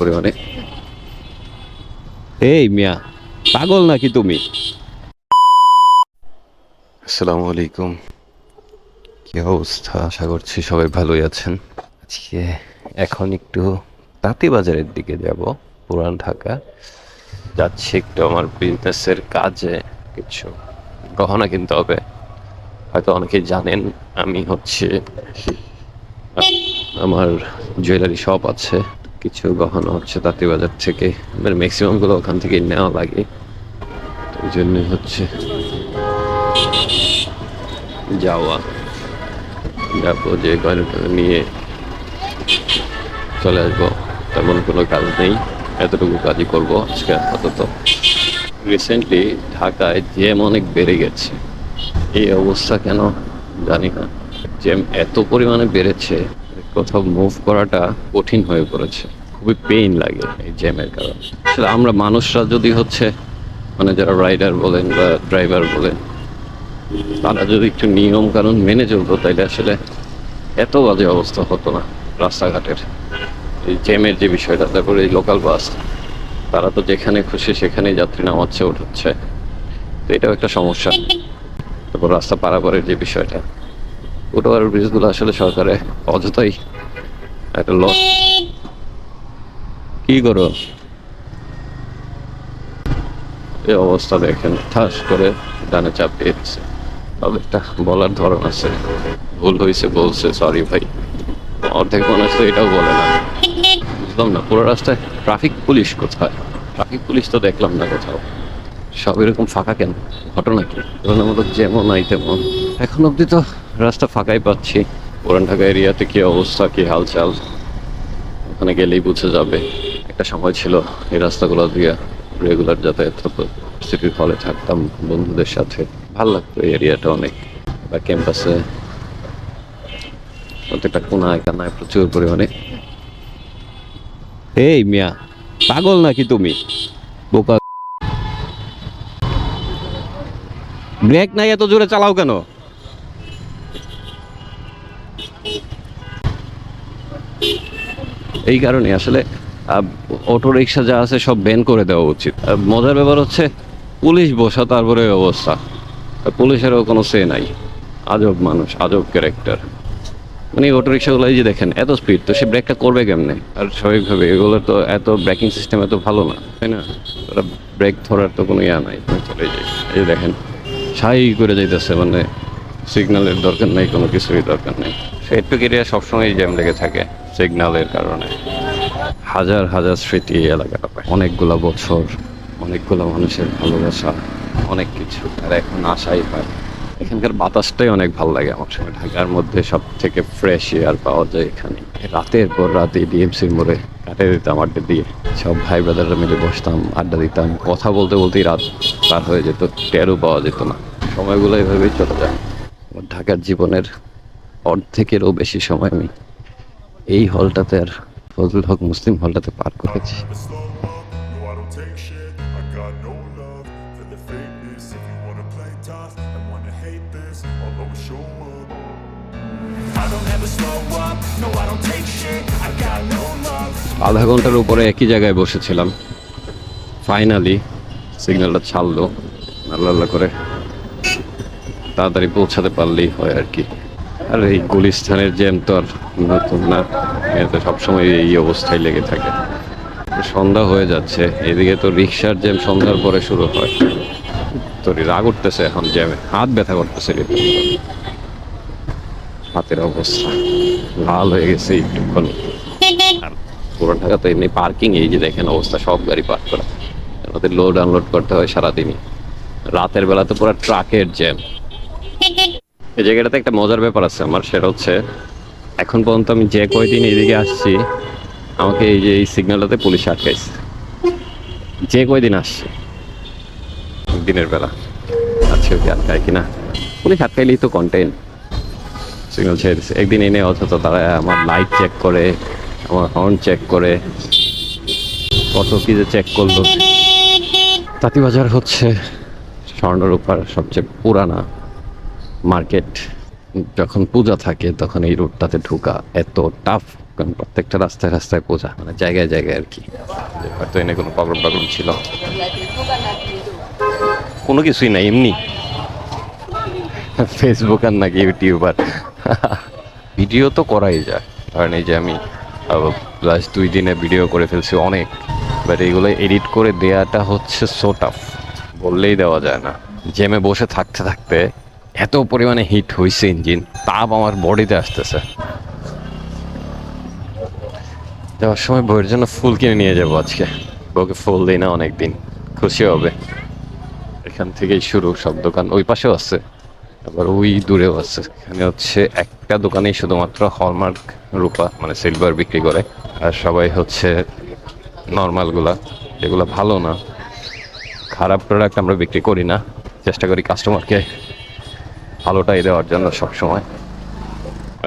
পরিমাণে এই মিয়া, পাগল নাকি তুমি? আসসালামু আলাইকুম। কি অবস্থা? আশা করছি সবাই ভালোই আছেন। আজকে এখন একটু তাঁতিবাজারের দিকে যাব, পুরান ঢাকা। যাচ্ছি একটু আমার বিজনেসের কাজে, কিছু গহনা কিনতে হবে। হয়তো অনেকেই জানেন, আমি হচ্ছে আমার জুয়েলারি শপ আছে। কিছু গহনা হচ্ছে তাঁতিবাজার থেকে। মানে ম্যাক্সিমামগুলো ওখান থেকেই নেওয়া লাগে। ওই জন্যই হচ্ছে যাওয়া। যাব, যে গয়নাটা নিয়ে চলে আসব। তেমন কোনো কাজ নেই। এতটুকু কাজই করব আজকে আপাতত। রিসেন্টলি ঢাকায় জ্যাম অনেক বেড়ে গেছে। এই অবস্থা কেন জানি না। জ্যাম এত পরিমাণে বেড়েছে, কোথাও মুভ করাটা কঠিন হয়ে পড়েছে। খুবই পেইন লাগে এই জ্যামের কারণে। আসলে আমরা মানুষরা যদি হচ্ছে মানে যারা রাইডার বলেন বা ড্রাইভার বলেন, তারা যদি একটু নিয়ম কানুন মেনে চলতো, তাইলে আসলে এত বাজে অবস্থা হতো না রাস্তাঘাটের। এই জ্যামের যে বিষয়টা, তারপরে এই লোকাল বাস তারা তো যেখানে খুশি সেখানেই যাত্রী নামাচ্ছে ওঠাচ্ছে তো এটাও একটা সমস্যা। তারপর রাস্তা পারাপারের যে বিষয়টা ফুটওভার ব্রিজগুলো আসলে সরকারে অযথাই একটা লস কি করো এই অবস্থা দেখেন, ঠাস করে ডানে চাপ দিচ্ছে তবে একটা বলার ধরন আছে। ভুল হয়েছে বলছে সরি ভাই। অর্ধেক মানুষ তো এটাও বলে না। বুঝলাম না, পুরো রাস্তায় ট্রাফিক পুলিশ কোথায়? ট্রাফিক পুলিশ তো দেখলাম না কোথাও। সব এরকম ফাঁকা কেন? ঘটনা কি? তুলনামূলক যেমন নাই তেমন এখন অবধি তো রাস্তা ফাঁকাই পাচ্ছি। পুরান ঢাকা এরিয়াতে কি অবস্থা, কি হালচাল? ওখানে গেলেই বুঝে যাবে। একটা সময় ছিল এই রাস্তাগুলো দিয়ে রেগুলার যাতায়াত হতো। সিটির হলে থাকতাম, বন্ধুদের সাথে। ভালো লাগতো এই এরিয়াটা অনেক। বা ক্যাম্পাসে প্রত্যেকটা কোনায় কানায় প্রচুর পরিমাণে। এই মিয়া, পাগল নাকি তুমি? বোকা। ব্রেক নাই, এত জোরে চালাও কেন? এই কারণে আসলে অটো রিক্সা যা আছে সব ব্যান করে দেওয়া উচিত। মজার ব্যাপার হচ্ছে, পুলিশ বসা, তারপরে অবস্থা। পুলিশেরও কোনো সে নাই। আজব মানুষ, আজব ক্যারেক্টার মানে অটো রিক্সাগুলো এই যে দেখেন, এত স্পিড তো সে ব্রেকটা করবে কেমনে? আর স্বাভাবিকভাবে এগুলো তো এত ব্রেকিং সিস্টেম এত ভালো না, তাই না? ওরা ব্রেক ধরার তো কোনো ইয়া নাই চলে যায়। এই দেখেন, সাই করে যাইতেছে মানে সিগন্যালের দরকার নেই, কোনো কিছুরই দরকার নেই। সেটুক এরিয়া সবসময় জ্যাম লেগে থাকে সিগন্যালের কারণে। হাজার হাজার স্মৃতি এলাকাটা পায় অনেকগুলা বছর, অনেকগুলো মানুষের ভালোবাসা, অনেক কিছু। আর এখন আশাই হয়। এখানকার বাতাসটাই অনেক ভালো লাগে আমার সঙ্গে ঢাকার মধ্যে সব থেকে ফ্রেশ এয়ার পাওয়া যায় এখানে। রাতের পর রাতে ডিএমসির মোড়ে কাটে দিতাম আড্ডা দিয়ে। সব ভাই ব্রাদাররা মিলে বসতাম, আড্ডা দিতাম। কথা বলতে বলতেই রাত পার হয়ে যেত, টেরও পাওয়া যেত না। সময়গুলো এভাবেই চলে যায়। ঢাকার জীবনের অর্ধেকেরও বেশি সময় আমি এই হলটাতে আর ফজল হক মুসলিম হলটাতে পার করেছি। আধা ঘণ্টার উপরে একই জায়গায় বসেছিলাম। ফাইনালি সিগনালটা ছাড়লো। আল্লাহ করে তাড়াতাড়ি পৌঁছাতে পারলেই হয় আর কি। আর এই গুলিস্তানের জ্যাম তো আর নতুন না এতে সবসময় এই অবস্থায় লেগে থাকে। সন্ধ্যা হয়ে যাচ্ছে, এদিকে তো রিক্সার জ্যাম সন্ধ্যার পরে শুরু হয়। তো রাগ উঠতেছে এখন, জ্যামে হাত ব্যথা করতেছে। হাতের অবস্থা লাল হয়ে গেছে একটুক্ষণ। আর ঢাকা তো এমনি পার্কিং এই যে দেখেন অবস্থা, সব গাড়ি পার্ক করা। ওদের লোড আনলোড করতে হয় সারাদিনই। রাতের বেলা তো পুরো ট্রাকের জ্যাম এই জায়গাটাতে একটা মজার ব্যাপার আছে আমার, সেটা হচ্ছে এখন পর্যন্ত আমি যে কয়দিন এইদিকে আসছি, আমাকে এই যে এই সিগন্যালটাতে পুলিশ আটকাইছে। যে কয়দিন আসছে? দিনের বেলা। আজকে কি আটকায় কিনা? পুলিশ আটকাইলেই তো কন্টেন্ট সিগন্যাল ছেড়ে দিচ্ছে একদিন এনে অথচ তারা আমার লাইট চেক করে, আমার হর্ন চেক করে, কত কি যে চেক করল। তাঁতিবাজার হচ্ছে স্বর্ণরূপার সবচেয়ে পুরানা মার্কেট, যখন পূজা থাকে, তখন এই রোডটাতে ঢুকা এত টাফ কারণ প্রত্যেকটা রাস্তায় রাস্তায় পূজা মানে জায়গায় জায়গায় আর কি। হয়তো এনে কোনো প্রবলেম প্রবলেম ছিল। কোনো কিছুই নাই, এমনি। ফেসবুক আর নাকি ইউটিউবার ভিডিও তো করাই যায়। কারণ এই যে আমি লাস্ট দুই দিনে ভিডিও করে ফেলছি অনেক বাট এইগুলো এডিট করে দেওয়াটা হচ্ছে সো টাফ বললেই দেওয়া যায় না। জেমে বসে থাকতে থাকতে এত পরিমাণে হিট হয়েছে ইঞ্জিন তাপ আমার বডিতে আসতেছে। যাওয়ার সময় বইয়ের জন্য ফুল কিনে নিয়ে যাব আজকে। বউকে ফুল দিই না অনেকদিন, খুশি হবে। এখান থেকেই শুরু, সব দোকান ওই পাশেও আছে, আবার ওই দূরেও আছে। এখানে হচ্ছে একটা দোকানেই শুধুমাত্র হলমার্ক রূপা মানে সিলভার বিক্রি করে, আর সবাই হচ্ছে নর্মালগুলা, যেগুলো ভালো না। খারাপ প্রোডাক্ট আমরা বিক্রি করি না, চেষ্টা করি কাস্টমারকে ভালোটাই দেওয়ার জন্য সবসময়।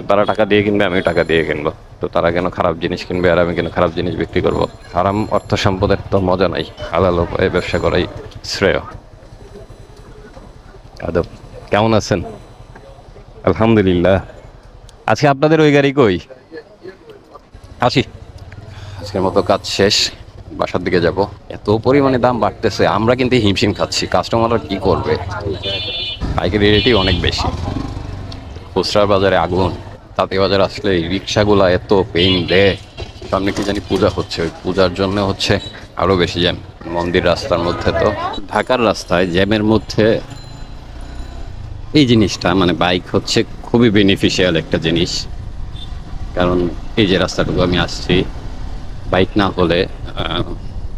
তারা টাকা দিয়ে কিনবে, আমিও টাকা দিয়ে কিনবো। তো তারা কেন খারাপ জিনিস কিনবে আর আমি কেন খারাপ জিনিস বিক্রি করব? হারাম অর্থ সম্পদের তো মজা নাই। হালাল উপায়ে ব্যবসা করাই শ্রেয়। আদব। কেমন আছেন? আলহামদুলিল্লাহ। আজকে আপনাদের ওই গাড়ি কই? আসি। আজকের মতো কাজ শেষ। বাসার দিকে যাব। এত পরিমাণে দাম বাড়তেছে, আমরা কিন্তু হিমশিম খাচ্ছি। কাস্টমাররা কি করবে? পাইকারি রেটই অনেক বেশি। খুচরা বাজারে আগুন, তাতে বাজার আসলে রিক্সাগুলো এত পেইন দেয়। সামনে কি জানি পূজা হচ্ছে, ওই পূজার জন্য হচ্ছে আরও বেশি জ্যাম। মন্দির রাস্তার মধ্যে তো। ঢাকার রাস্তায় জ্যামের মধ্যে এই জিনিসটা মানে বাইক হচ্ছে খুবই বেনিফিশিয়াল একটা জিনিস। কারণ এই যে রাস্তাটুকু আমি আসছি বাইক না হলে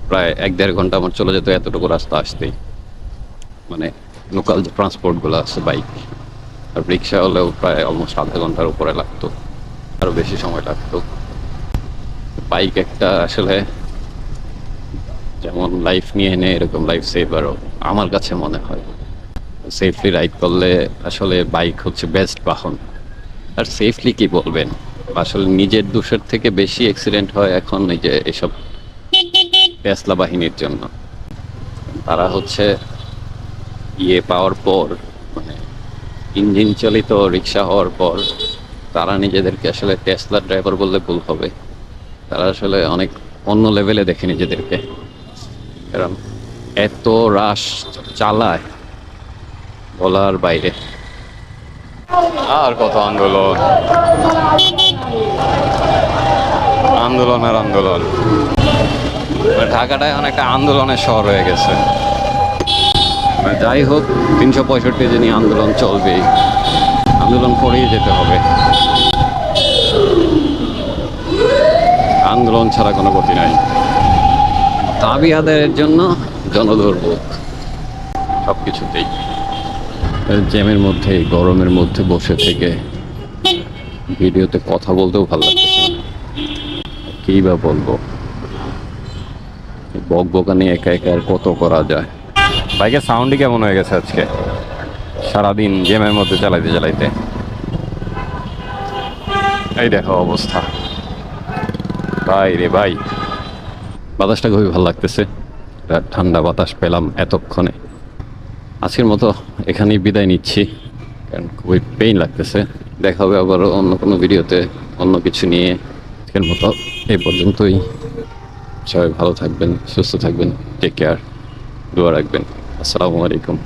প্রায় এক দেড় ঘণ্টা আমার চলে যেত, এতটুকু রাস্তা আসতেই। মানে লোকাল যে ট্রান্সপোর্টগুলো আছে বাইক আর রিক্সা হলেও প্রায় অলমোস্ট আধা ঘণ্টার উপরে লাগতো আরও বেশি সময় লাগতো। বাইক একটা আসলে যেমন লাইফ নিয়ে এনে এরকম লাইফ সেভারও আমার কাছে মনে হয়। সেফলি রাইড করলে আসলে বাইক হচ্ছে বেস্ট বাহন। আর সেফলি কি বলবেন? আসলে নিজের দোষের থেকে বেশি অ্যাক্সিডেন্ট হয় এখন এই যে এসব টেসলা বাহিনীর জন্য। তারা হচ্ছে ইয়ে পাওয়ার পর মানে ইঞ্জিন চালিত রিক্সা হওয়ার পর, তারা নিজেদেরকে আসলে টেসলা ড্রাইভার বললে ভুল হবে। তারা আসলে অনেক অন্য লেভেলে দেখে নিজেদেরকে। কারণ এত রাশ চালায় বলার বাইরে। আর কত আন্দোলন? আন্দোলন আর আন্দোলন। ঢাকাটা অনেকটা আন্দোলনের শহর হয়ে গেছে। মানে যাই হোক, তিনশো পঁয়ষট্টি দিনই আন্দোলন চলবেই। আন্দোলন করেই যেতে হবে। আন্দোলন ছাড়া কোনো গতি নাই। দাবি আদায়ের জন্য জনদুর্ভোগ সব কিছুতেই জ্যামের মধ্যে, গরমের মধ্যে বসে থেকে ভিডিওতে কথা বলতেও ভালো লাগতেছে না। কী বা বলব? বক বকানি একা একা আর কত করা যায়? বাইকের সাউন্ডই কেমন হয়ে গেছে আজকে? সারাদিন গেমের মধ্যে চালাইতে চালাইতে। এই দেখো অবস্থা। ভাই রে ভাই। বাতাসটা খুবই ভালো লাগতেছে। ঠান্ডা বাতাস পেলাম এতক্ষণে। আজকের মতো এখানেই বিদায় নিচ্ছি, কারণ খুবই পেইন লাগতেছে। দেখা হবে আবার অন্য কোনো ভিডিওতে, অন্য কিছু নিয়ে। আজকের মতো এই পর্যন্তই। সবাই ভালো থাকবেন, সুস্থ থাকবেন টেক কেয়ার দোয়া রাখবেন। আসসালামু আলাইকুম।